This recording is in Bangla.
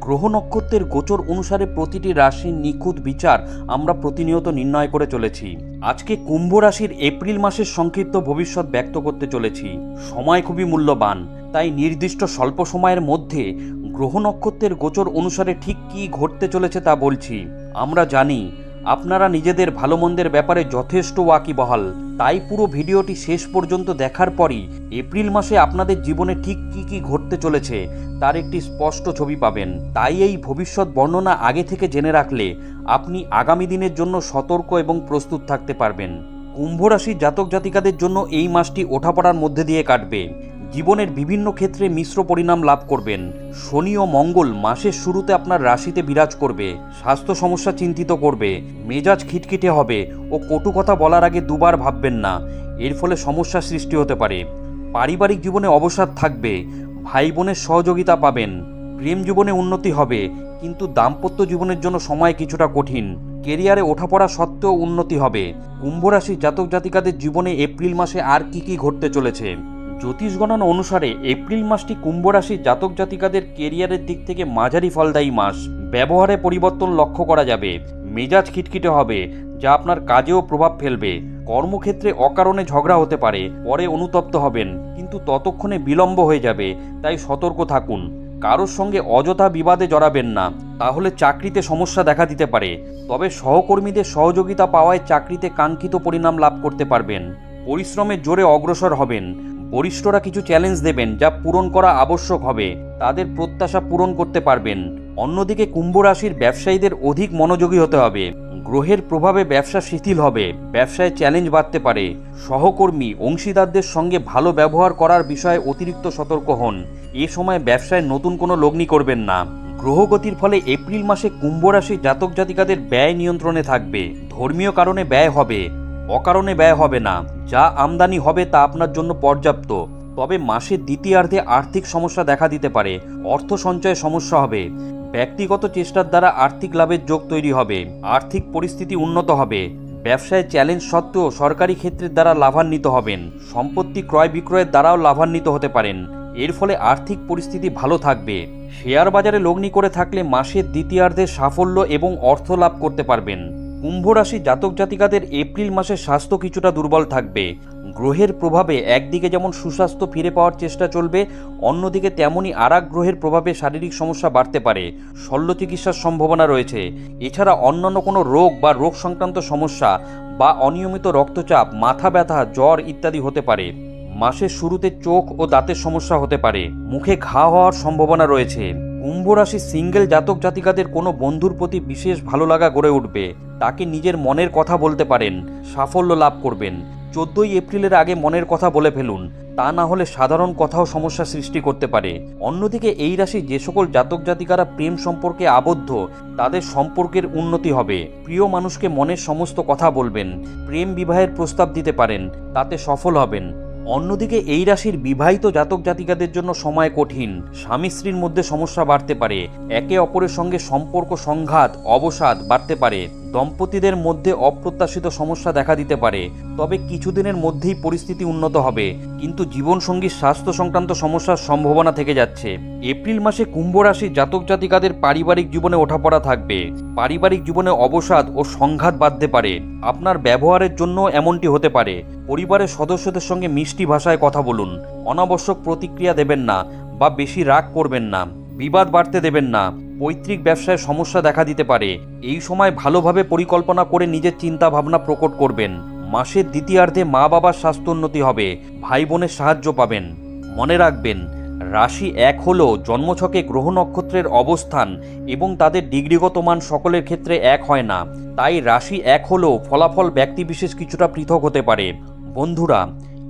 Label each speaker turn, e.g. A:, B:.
A: গ্রহ নক্ষত্রের গোচর অনুসারে প্রতিটি রাশির নিখুঁত বিচার আমরা প্রতিনিয়ত নির্ণয় করে চলেছি। আজকে কুম্ভ রাশির এপ্রিল মাসের সংক্ষিপ্ত ভবিষ্যৎ ব্যক্ত করতে চলেছি। সময় খুবই মূল্যবান, তাই নির্দিষ্ট স্বল্প সময়ের মধ্যে গ্রহ নক্ষত্রের গোচর অনুসারে ঠিক কী ঘটতে চলেছে তা বলছি। আমরা জানি আপনারা নিজেদের ভালো মন্দের ব্যাপারে যথেষ্ট ওয়াকিবহাল। তাই পুরো ভিডিওটি শেষ পর্যন্ত দেখার পরই এপ্রিল মাসে আপনাদের জীবনে ঠিক কী কী ঘটতে চলেছে, তার একটি স্পষ্ট ছবি পাবেন। তাই এই ভবিষ্যৎ বর্ণনা আগে থেকে জেনে রাখলে আপনি আগামী দিনের জন্য সতর্ক এবং প্রস্তুত থাকতে পারবেন। কুম্ভ রাশির জাতক জাতিকাদের জন্য এই মাসটি ওঠাপড়ার মধ্যে দিয়ে কাটবে। জীবনের বিভিন্ন ক্ষেত্রে মিশ্র পরিণাম লাভ করবেন। শনি ও মঙ্গল মাসের শুরুতে আপনার রাশিতে বিরাজ করবে, স্বাস্থ্য সমস্যা চিন্তিত করবে, মেজাজ খিটখিটে হবে ও কটু কথা বলার আগে দুবার ভাববেন না, এর ফলে সমস্যা সৃষ্টি হতে পারে। পারিবারিক জীবনে অবসাদ থাকবে ভাই বোনের সহযোগিতা পাবেন, প্রেম জীবনে উন্নতি হবে, কিন্তু দাম্পত্য জীবনের জন্য সময় কিছুটা কঠিন। কেরিয়ারে ওঠাপড়া সত্ত্বেও উন্নতি হবে। কুম্ভ রাশির জাতক জাতিকাদের জীবনে এপ্রিল মাসে আর কি কি ঘটতে চলেছে? জ্যোতিষ গণনা অনুসারে এপ্রিল মাসটি কুম্ভ রাশির জাতক জাতিকাদের কেরিয়ারের দিক থেকে মাঝারি ফলদায়ী মাস। ব্যবহারে পরিবর্তন লক্ষ্য করা যাবে। মেজাজ খিটখিটে হবে, যা আপনার কাজেও প্রভাব ফেলবে। কর্মক্ষেত্রে অকারণে ঝগড়া হতে পারে, পরে অনুতপ্ত হবেন। কিন্তু ততক্ষণে বিলম্ব হয়ে যাবে, তাই সতর্ক থাকুন। কারোর সঙ্গে অযথা বিবাদে জড়াবেন না, তাহলে চাকরিতে সমস্যা দেখা দিতে পারে। তবে সহকর্মীদের সহযোগিতা পাওয়ায় চাকরিতে কাঙ্ক্ষিত পরিণাম লাভ করতে পারবেন। পরিশ্রমের জোরে অগ্রসর হবেন। বরিষ্ঠরা কিছু চ্যালেঞ্জ দেবেন যা পূরণ করা আবশ্যক হবে। তাদের প্রত্যাশা পূরণ করতে পারবেন। অন্যদিকে কুম্ভ রাশির ব্যবসায়ীদের অধিক মনোযোগী হতে হবে। গ্রহের প্রভাবে ব্যবসা শিথিল হবে। ব্যবসায় চ্যালেঞ্জ বাড়তে পারে। সহকর্মী, অংশীদারদের সঙ্গে ভালো ব্যবহার করার বিষয়ে অতিরিক্ত সতর্ক হন। এ সময় ব্যবসায় নতুন কোনো লগ্নি করবেন না। গ্রহগতির ফলে এপ্রিল মাসে কুম্ভ রাশির জাতক জাতিকাদের ব্যয় নিয়ন্ত্রণে থাকবে। ধর্মীয় কারণে ব্যয় হবে। অকারণে ব্যয় হবে না। যা আমদানি হবে তা আপনার জন্য পর্যাপ্ত। তবে মাসের দ্বিতীয়ার্ধে আর্থিক সমস্যা দেখা দিতে পারে। অর্থ সঞ্চয়ে সমস্যা হবে। ব্যক্তিগত চেষ্টার দ্বারা আর্থিক লাভের যোগ তৈরি হবে। আর্থিক পরিস্থিতি উন্নত হবে। ব্যবসায় চ্যালেঞ্জ সত্ত্বেও সরকারি ক্ষেত্রের দ্বারা লাভান্বিত হবেন। সম্পত্তি ক্রয় বিক্রয়ের দ্বারাও লাভান্বিত হতে পারেন। এর ফলে আর্থিক পরিস্থিতি ভালো থাকবে। শেয়ার বাজারে লগ্নি করে থাকলে মাসের দ্বিতীয়ার্ধে সাফল্য এবং অর্থ লাভ করতে পারবেন। কুম্ভ রাশি জাতক জাতিকাদের এপ্রিল মাসে স্বাস্থ্য কিছুটা দুর্বল থাকবে। গ্রহের প্রভাবে একদিকে যেমন সুস্বাস্থ্য ফিরে পাওয়ার চেষ্টা চলবে, অন্যদিকে তেমনই আরাক গ্রহের প্রভাবে শারীরিক সমস্যা বাড়তে পারে। শল্য চিকিৎসার সম্ভাবনা রয়েছে। এছাড়া অন্যান্য কোনো রোগ বা রোগ সংক্রান্ত সমস্যা বা অনিয়মিত রক্তচাপ, মাথা ব্যথা, জ্বর ইত্যাদি হতে পারে। মাসের শুরুতে চোখ ও দাঁতের সমস্যা হতে পারে। মুখে ঘা হওয়ার সম্ভাবনা রয়েছে। কুম্ভ রাশি সিঙ্গেল জাতক জাতিকাদের কোনো বন্ধুর প্রতি বিশেষ ভালো লাগা গড়ে উঠবে, তাকে নিজের মনের কথা বলতে পারেন, সাফল্য লাভ করবেন। চোদ্দই এপ্রিলের আগে মনের কথা বলে ফেলুন, তা না হলে সাধারণ কথাও সমস্যা সৃষ্টি করতে পারে। অন্যদিকে এই রাশি যে সকল জাতক জাতিকারা প্রেম সম্পর্কে আবদ্ধ, তাদের সম্পর্কের উন্নতি হবে। প্রিয় মানুষকে মনের সমস্ত কথা বলবেন, প্রেম বিবাহের প্রস্তাব দিতে পারেন, তাতে সফল হবেন। অন্যদিকে এই রাশির বিবাহিত জাতক জাতিকাদের জন্য সময় কঠিন। স্বামী স্ত্রীর মধ্যে সমস্যা বাড়তে পারে। একে অপরের সঙ্গে সম্পর্ক সংঘাত, অবসাদ বাড়তে পারে। দম্পতিদের মধ্যে অপ্রত্যাশিত সমস্যা দেখা দিতে পারে। তবে কিছুদিনের মধ্যেই পরিস্থিতি উন্নত হবে। কিন্তু জীবনসঙ্গীর স্বাস্থ্য সংক্রান্ত সমস্যার সম্ভাবনা থেকে যাচ্ছে। এপ্রিল মাসে কুম্ভ রাশির জাতক জাতিকাদের পারিবারিক জীবনে ওঠাপড়া থাকবে। পারিবারিক জীবনে অবসাদ ও সংঘাত বাঁধতে পারে। আপনার ব্যবহারের জন্য এমনটি হতে পারে। পরিবারের সদস্যদের সঙ্গে মিষ্টি ভাষায় কথা বলুন। অনাবশ্যক প্রতিক্রিয়া দেবেন না বা বেশি রাগ করবেন না। বিবাদ বাড়তে দেবেন না। পৈতৃক ব্যবসায় সমস্যা দেখা দিতে পারে। এই সময় ভালোভাবে পরিকল্পনা করে নিজের চিন্তা ভাবনা প্রকট করবেন। মাসের দ্বিতীয়ার্ধে মা বাবার স্বাস্থ্যোন্নতি হবে। ভাই বোনের সাহায্য পাবেন। মনে রাখবেন, রাশি এক হল জন্মছকে গ্রহ নক্ষত্রের অবস্থান এবং তাদের ডিগ্রিগত মান সকলের ক্ষেত্রে এক হয় না। তাই রাশি এক হলেও ফলাফল ব্যক্তিবিশেষ কিছুটা পৃথক হতে পারে। বন্ধুরা